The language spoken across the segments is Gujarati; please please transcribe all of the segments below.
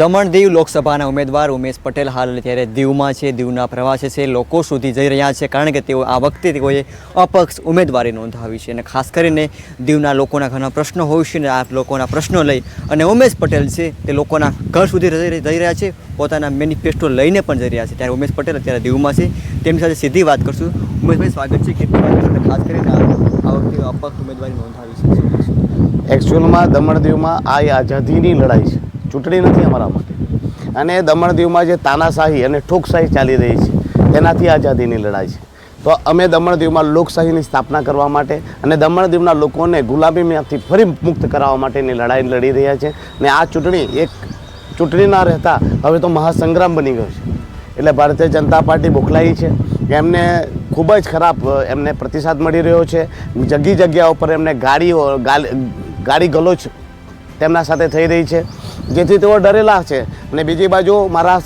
દમણ દીવ લોકસભાના ઉમેદવાર ઉમેશ પટેલ હાલ અત્યારે દીવમાં છે, દીવના પ્રવાસે છે. લોકો સુધી જઈ રહ્યા છે કારણ કે તેઓ આ વખતે તેઓએ અપક્ષ ઉમેદવારી નોંધાવી છે અને ખાસ કરીને દીવના લોકોના ઘણા પ્રશ્નો હોય છે અને આ લોકોના પ્રશ્નો લઈ અને ઉમેશ પટેલ છે તે લોકોના ઘર સુધી જઈ રહ્યા છે, પોતાના મેનિફેસ્ટો લઈને પણ જઈ રહ્યા છે. ત્યારે ઉમેશ પટેલ અત્યારે દીવમાં છે. તેમની સાથે સીધી વાત કરશું. ઉમેશભાઈ, સ્વાગત છે. કેટલી વાત ખાસ કરીને આ વખતે અપક્ષ ઉમેદવારી નોંધાવી છે? એકચ્યુઅલમાં દમણ દીવમાં આ આઝાદીની લડાઈ છે. ચૂંટણી નથી અમારા માટે. અને દમણ દીવમાં જે તાનાશાહી અને ઠોકશાહી ચાલી રહી છે તેનાથી આઝાદીની લડાઈ છે. તો અમે દમણ દીવમાં લોકશાહીની સ્થાપના કરવા માટે અને દમણ દીવના લોકોને ગુલામીમાંથી ફરી મુક્ત કરાવવા માટેની લડાઈ લડી રહ્યા છે અને આ ચૂંટણી એક ચૂંટણી ના રહેતા હવે તો મહાસંગ્રામ બની ગયો છે. એટલે ભારતીય જનતા પાર્ટી બોખલાઈ છે. એમને ખૂબ જ ખરાબ એમને પ્રતિસાદ મળી રહ્યો છે. જગ્યા જગ્યા ઉપર એમને ગાડીઓ ગાડી ગલોચ તેમના સાથે થઈ રહી છે. જેથી તેઓ ડરેલા છે. અને બીજી બાજુ મારા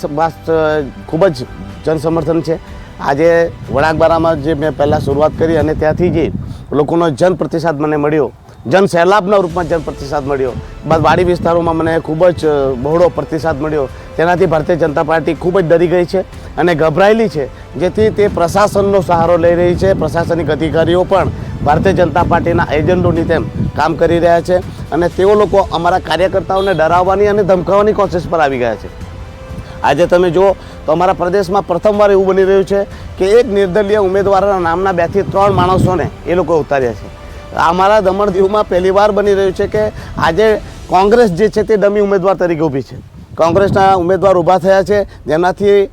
ખૂબ જ જનસમર્થન છે. આજે વણાકબારામાં જે મેં પહેલાં શરૂઆત કરી અને ત્યાંથી જે લોકોનો જન પ્રતિસાદ મને મળ્યો, જન સહેલાબના રૂપમાં જન પ્રતિસાદ મળ્યો બાદ વાડી વિસ્તારોમાં મને ખૂબ જ બહોળો પ્રતિસાદ મળ્યો. તેનાથી ભારતીય જનતા પાર્ટી ખૂબ જ ડરી ગઈ છે અને ગભરાયેલી છે. જેથી તે પ્રશાસનનો સહારો લઈ રહી છે, પ્રશાસનિક અધિકારીઓ પણ ભારતીય જનતા પાર્ટીના એજન્ડોની તેમ કામ કરી રહ્યા છે અને તેઓ લોકો અમારા કાર્યકર્તાઓને ડરાવવાની અને ધમકાવવાની કોશિશ પર આવી ગયા છે. આજે તમે જુઓ તો અમારા પ્રદેશમાં પ્રથમવાર એવું બની રહ્યું છે કે એક નિર્દલીય ઉમેદવારના નામના બેથી ત્રણ માણસોને એ લોકો ઉતાર્યા છે. અમારા દમણ દીવમાં પહેલીવાર બની રહ્યું છે કે આજે કોંગ્રેસ જે છે તે ડમી ઉમેદવાર તરીકે ઊભી છે. કોંગ્રેસના ઉમેદવાર ઊભા થયા છે, જેનાથી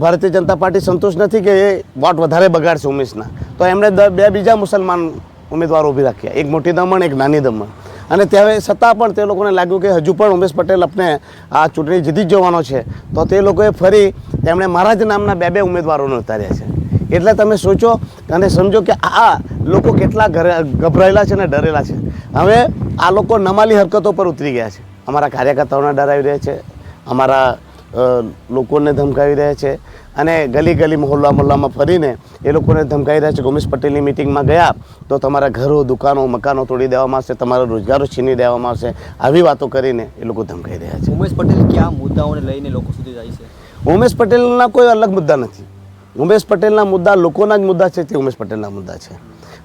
ભારતીય જનતા પાર્ટી સંતુષ્ટ નથી કે એ વોટ વધારે બગાડશે ઉમેશના. તો એમણે બે બીજા મુસલમાન ઉમેદવારો ઊભી રાખ્યા એક મોટી દમણ, એક નાની દમણ. અને ત્યારે છતાં પણ તે લોકોને લાગ્યું કે હજુ પણ ઉમેશ પટેલ આપણે આ ચૂંટણી જીતી જવાનો છે. તો તે લોકોએ ફરી તેમણે મારા જ નામના બે બે ઉમેદવારોને ઉતાર્યા છે. એટલે તમે સોચો અને સમજો કે આ લોકો કેટલા ગભરાયેલા છે અને ડરેલા છે. હવે આ લોકો નમાલી હરકતો પર ઉતરી ગયા છે. અમારા કાર્યકર્તાઓને ડરાવી રહ્યા છે. અમારા લોકોને ધમકાવી રહ્યા છે અને ગલી ગલી મહોલ્લા મહોલ્લામાં ફરીને એ લોકોને ધમકાવી રહ્યા છે ઉમેશ પટેલની મિટિંગમાં ગયા તો તમારા ઘરો દુકાનો મકાનો તોડી દેવામાં આવશે તમારા રોજગારો છીની દેવામાં આવશે. આવી વાતો કરીને એ લોકો ધમકાવી રહ્યા છે. ઉમેશ પટેલ કયા મુદ્દાઓને લઈને લોકો સુધી જાય છે? ઉમેશ પટેલના કોઈ અલગ મુદ્દા નથી. ઉમેશ પટેલના મુદ્દા લોકોના જ મુદ્દા છે તે ઉમેશ પટેલના મુદ્દા છે.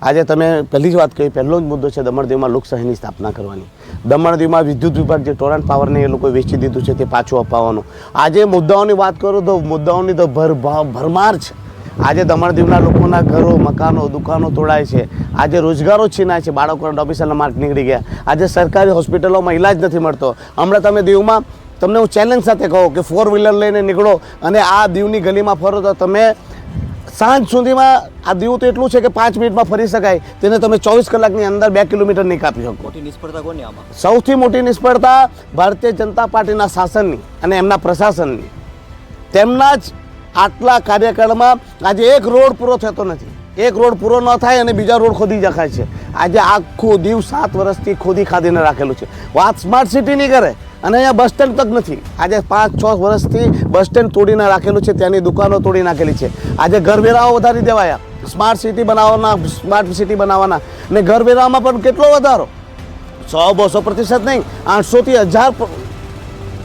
આજે તમે પહેલી જ વાત કહી, પહેલો જ મુદ્દો છે દમણ દીવમાં લોકશાહીની સ્થાપના કરવાની. દમણ દીવમાં વિદ્યુત વિભાગ જે ટોરન્ટ પાવરને એ લોકોએ વેચી દીધું છે તે પાછું અપાવવાનું. આજે મુદ્દાઓની વાત કરું તો મુદ્દાઓની તો ભર ભરમાર છે. આજે દમણ દીવના લોકોના ઘરો, મકાનો, દુકાનો તોડાય છે. આજે રોજગારો છીનાય છે. બાળકોના ઓફિસરના માર્ક નીકળી ગયા. આજે સરકારી હોસ્પિટલોમાં ઇલાજ નથી મળતો. હમણાં તમે દીવમાં, તમને હું ચેલેન્જ સાથે કહું કે ફોર વ્હીલર લઈને નીકળો અને આ દીવની ગલીમાં ફરો તો તમે સાંજ સુધીમાં આ દીવ તો એટલું છે કે પાંચ મિનિટમાં ફરી શકાય. તેને તમે ચોવીસ કલાકની અંદર બે કિલોમીટર નહીં કાપી શકો. મોટી નિષ્ફળતા કોની આમાં? સૌથી મોટી નિષ્ફળતા ભારતીય જનતા પાર્ટીના શાસનની અને એમના પ્રશાસનની. તેમના જ આટલા કાર્યકાળમાં આજે એક રોડ પૂરો થતો નથી. એક રોડ પૂરો ન થાય અને બીજા રોડ ખોદી જખાય છે. આજે આખું દીવ સાત વર્ષથી ખોદી ખાદીને રાખેલું છે. વાત સ્માર્ટ સિટીની કરે. અને અહીંયા બસ સ્ટેન્ડ તક નથી. આજે પાંચ, છ વર્ષથી બસ સ્ટેન્ડ તોડીને રાખેલું છે, ત્યાંની દુકાનો તોડી નાખેલી છે. આજે ઘરવેરાઓ વધારી દેવાયા. સ્માર્ટ સિટી બનાવવાના સ્માર્ટ સિટી બનાવવાના. અને ઘરવેરામાં પણ કેટલો વધારો? સો, બસો પ્રતિશત નહીં, આઠસોથી હજાર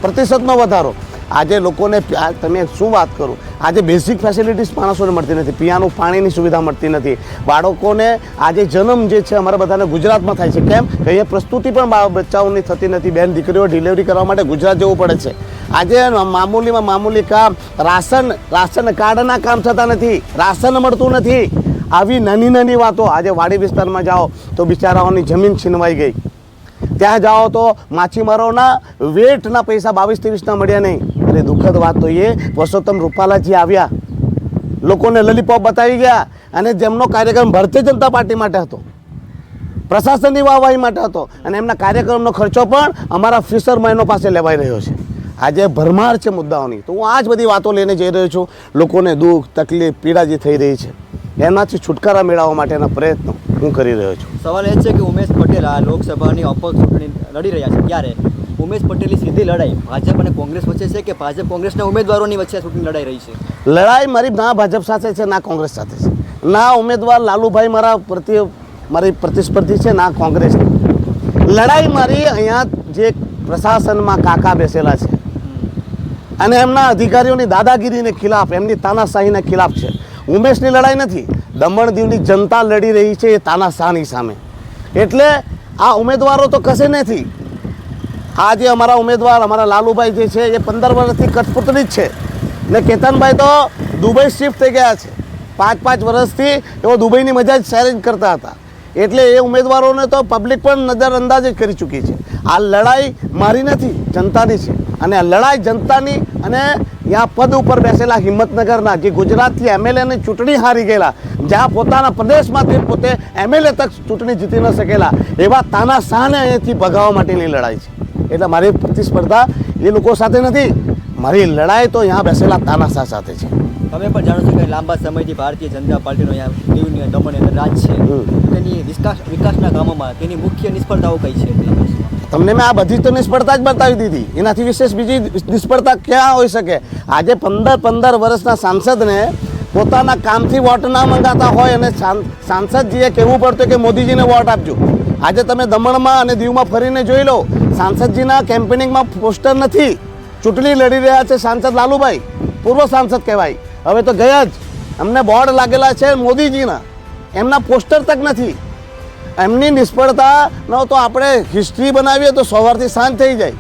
પ્રતિશતમાં વધારો. આજે લોકોને તમે શું વાત કરો? આજે બેઝિક ફેસિલિટીઝ માણસોને મળતી નથી પીવાનું પાણીની સુવિધા મળતી નથી. બાળકોને આજે જન્મ જે છે અમારા બધાને ગુજરાતમાં થાય છે. કેમ? કે અહીંયા પ્રસ્તુતિ પણ બચ્ચાઓની થતી નથી. બેન, દીકરીઓ ડિલિવરી કરવા માટે ગુજરાત જવું પડે છે. આજે મામૂલીમાં મામૂલી કામ, રાશન રાશન કાર્ડના કામ થતા નથી. રાશન મળતું નથી. આવી નાની નાની વાતો. આજે વાડી વિસ્તારમાં જાઓ તો બિચારાઓની જમીન છીનવાઈ ગઈ. ત્યાં જાઓ તો માછીમારોના વેટના પૈસા બાવીસ, ત્રેવીસના મળ્યા નહીં. અને દુઃખદ વાત તો એ, પુરુષોત્તમ રૂપાલાજી આવ્યા. લોકોને લલીપોપ બતાવી ગયા અને જેમનો કાર્યક્રમ ભારતીય જનતા પાર્ટી માટે હતો, પ્રશાસનની વાહવાહી માટે હતો અને એમના કાર્યક્રમનો ખર્ચો પણ અમારા ફિશરમેનો પાસે લેવાઈ રહ્યો છે. આજે ભરમાર છે મુદ્દાઓની. તો હું આ જ બધી વાતો લઈને જઈ રહ્યો છું. લોકોને દુઃખ, તકલીફ પીડા જે થઈ રહી છે. એનાથી છુટકારા મેળવવા માટેના પ્રયત્નો હું કરી રહ્યો છું. સવાલ એ છે કે ઉમેશ પટેલ આ લોકસભાની અપક્ષ ચૂંટણી લડી રહ્યા છે. ત્યારે ઉમેશ પટેલની સીધી લડાઈ ભાજપ અને કોંગ્રેસ વચ્ચે છે કે ભાજપ કોંગ્રેસના ઉમેદવારોની વચ્ચે ચૂંટણી લડાઈ રહી છે? લડાઈ મારી ના ભાજપ સાથે છે, ના કોંગ્રેસ સાથે છે. ના ઉમેદવાર લાલુભાઈ મારા પ્રતિ મારી પ્રતિસ્પર્ધી છે, ના કોંગ્રેસ લડાઈ મારી અહીંયા જે પ્રશાસનમાં કાકા બેસેલા છે. અને એમના અધિકારીઓની દાદાગીરીને ખિલાફ, એમની તાનાશાહીના ખિલાફ છે. ઉમેશની લડાઈ નથી દમણ દીવની જનતા લડી રહી છે એ તાનાશાહની સામે. એટલે આ ઉમેદવારો તો કશે નથી આ જે અમારા ઉમેદવાર, અમારા લાલુભાઈ જે છે, એ પંદર વર્ષથી કઠપુતળી જ છે. ને કેતનભાઈ તો દુબઈ શિફ્ટ થઈ ગયા છે. પાંચ પાંચ વર્ષથી એઓ દુબઈની મજા જ શેર કરતા હતા. એટલે એ ઉમેદવારોને તો પબ્લિક પણ નજરઅંદાજ જ કરી ચૂકી છે. આ લડાઈ મારી નથી, જનતાની છે. અને આ લડાઈ જનતાની અને ત્યાં પદ ઉપર બેસેલા હિંમતનગરના જે ગુજરાતથી એમએલએની ચૂંટણી હારી ગયેલા, જ્યાં પોતાના પ્રદેશમાંથી પોતે એમએલએ તક ચૂંટણી જીતી ન શકેલા, એવા તાનાશાહને અહીંયાથી ભગાવવા માટેની લડાઈ છે. એટલે મારી પ્રતિસ્પર્ધા એ લોકો સાથે નથી. મારી લડાઈ તો અહીંયા બેસેલા તાનાશાહ સાથે છે. તમે પણ જાણો છો કે લાંબા સમયથી ભારતીય જનતા પાર્ટીનો અહીંયા દીવની દમણ અને રાજ છે. તેની વિકાસ વિકાસના કામોમાં તેની મુખ્ય નિષ્ફળતાઓ કઈ છે? તમને મેં આ બધી તો નિષ્ફળતા જ બતાવી દીધી. એનાથી વિશેષ બીજી નિષ્ફળતા ક્યાં હોઈ શકે? આજે પંદર પંદર વર્ષના સાંસદને પોતાના કામથી વોટ ના મંગાતા હોય અને સાંસદજીએ કહેવું પડતું કે મોદીજીને વોટ આપજો. આજે તમે દમણમાં અને દીવમાં ફરીને જોઈ લો સાંસદજીના કેમ્પેનિંગમાં પોસ્ટર નથી. ચૂંટણી લડી રહ્યા છે સાંસદ લાલુભાઈ. પૂર્વ સાંસદ કહેવાય. હવે તો ગયા જ. અમને બોર્ડ લાગેલા છે મોદીજીના. એમના પોસ્ટર તક નથી. એમની નિષ્ફળતાનો તો આપણે હિસ્ટ્રી બનાવીએ તો સવારથી સાંજ થઈ જાય.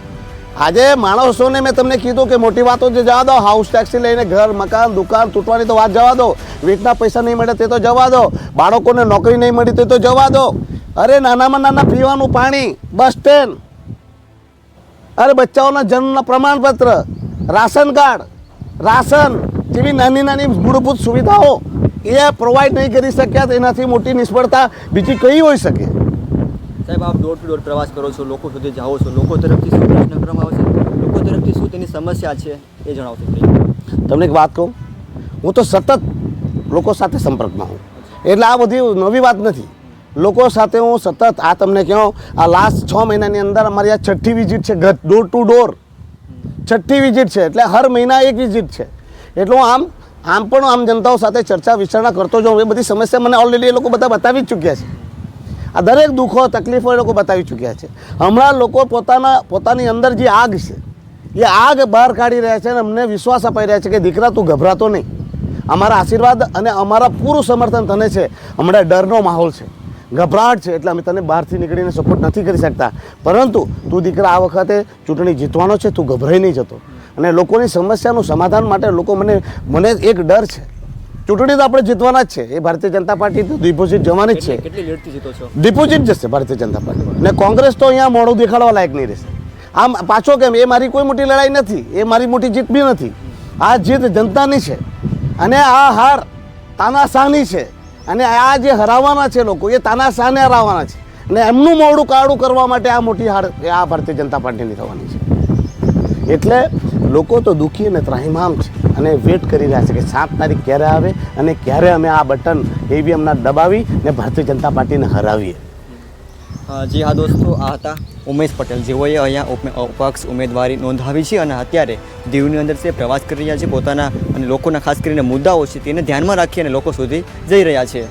આજે માણસોને મેં તમને કીધું કે મોટી વાતો જે જવા દો હાઉસ ટેક્સી લઈને ઘર, મકાન, દુકાન, તૂટવાની તો વાત જવા દો. વીટના પૈસા નહીં મળે તે તો જવા દો. બાળકોને નોકરી નહીં મળી તે તો જવા દો. અરે નાનામાં નાના પીવાનું પાણી બસ સ્ટેન્ડ અરે બચ્ચાઓના જન્મના પ્રમાણપત્ર રાશન કાર્ડ રાશન જેવી નાની નાની મૂળભૂત સુવિધાઓ એ પ્રોવાઈડ નહીં કરી શક્યા તો એનાથી મોટી નિષ્ફળતા બીજી કઈ હોઈ શકે? સાહેબ આપ ડોર ટુ ડોર પ્રવાસ કરો છો લોકો સુધી જાઓ છો લોકો તરફથી શું પ્રશ્ન કરવામાં છે લોકો તરફથી શું તેની સમસ્યા છે એ જણાવશો તમને એક વાત કહું? હું તો સતત લોકો સાથે સંપર્કમાં હું એટલે આ બધી નવી વાત નથી. લોકો સાથે હું સતત આ તમને કહું, આ લાસ્ટ છ મહિનાની અંદર અમારી આ છઠ્ઠી વિઝિટ છે ડોર ટુ ડોર છઠ્ઠી વિઝિટ છે, એટલે હર મહિના એક વિઝિટ છે. એટલે હું આમ આમ પણ આમ જનતાઓ સાથે ચર્ચા વિચારણા કરતો જાઉં, એ બધી સમસ્યા મને ઓલરેડી એ લોકો બધા બતાવી ચૂક્યા છે. આ દરેક દુઃખો, તકલીફો એ લોકો બતાવી ચૂક્યા છે. હમણાં લોકો પોતાના પોતાની અંદર જે આગ છે, એ આગ બહાર કાઢી રહ્યા છે અને અમને વિશ્વાસ અપાઈ રહ્યા છે કે દીકરા તું ગભરાતો નહીં. અમારા આશીર્વાદ અને અમારા પૂરું સમર્થન તને છે. હમણાં ડરનો માહોલ છે. ગભરાટ છે એટલે અમે તને બહારથી નીકળીને સપોર્ટ નથી કરી શકતા. પરંતુ તું દીકરા આ વખતે ચૂંટણી જીતવાનો છે તું ગભરાઈ નહીં જતો. અને લોકોની સમસ્યાનું સમાધાન માટે લોકો મને મને એક ડર છે. ચૂંટણી તો આપણે જીતવાના જ છે. એ ભારતીય જનતા પાર્ટી તો ડિપોઝિટ જવાની જ છે. ડિપોઝિટ જશે ભારતીય જનતા પાર્ટી. ને કોંગ્રેસ તો અહીંયા મોડું દેખાડવા લાયક નહીં રહેશે. આમ પાછો કેમ એ મારી કોઈ મોટી લડાઈ નથી. એ મારી મોટી જીત બી નથી. આ જીત જનતાની છે. અને આ હાર તાનાશાહની છે. અને આ જે હરાવવાના છે લોકો, એ તાનાશાહને હરાવવાના છે. અને એમનું મોડું કાળું કરવા માટે આ મોટી હાર આ ભારતીય જનતા પાર્ટીની થવાની છે. એટલે લોકો તો દુઃખી અને ત્રાહિમામ છે અને વેટ કરી રહ્યા છે કે સાત તારીખ ક્યારે આવે અને ક્યારે અમે આ બટન ઈવીએમના દબાવી ને ભારતીય જનતા પાર્ટીને હરાવીએ. જી હા દોસ્તો આ હતા ઉમેશ પટેલ, જેઓએ અહીંયા અપક્ષ ઉમેદવારી નોંધાવી છે અને અત્યારે દીવની અંદર છે પ્રવાસ કરી રહ્યા છે, પોતાના અને લોકોના ખાસ કરીને મુદ્દાઓ છે તેને ધ્યાનમાં રાખી અને લોકો સુધી જઈ રહ્યા છે.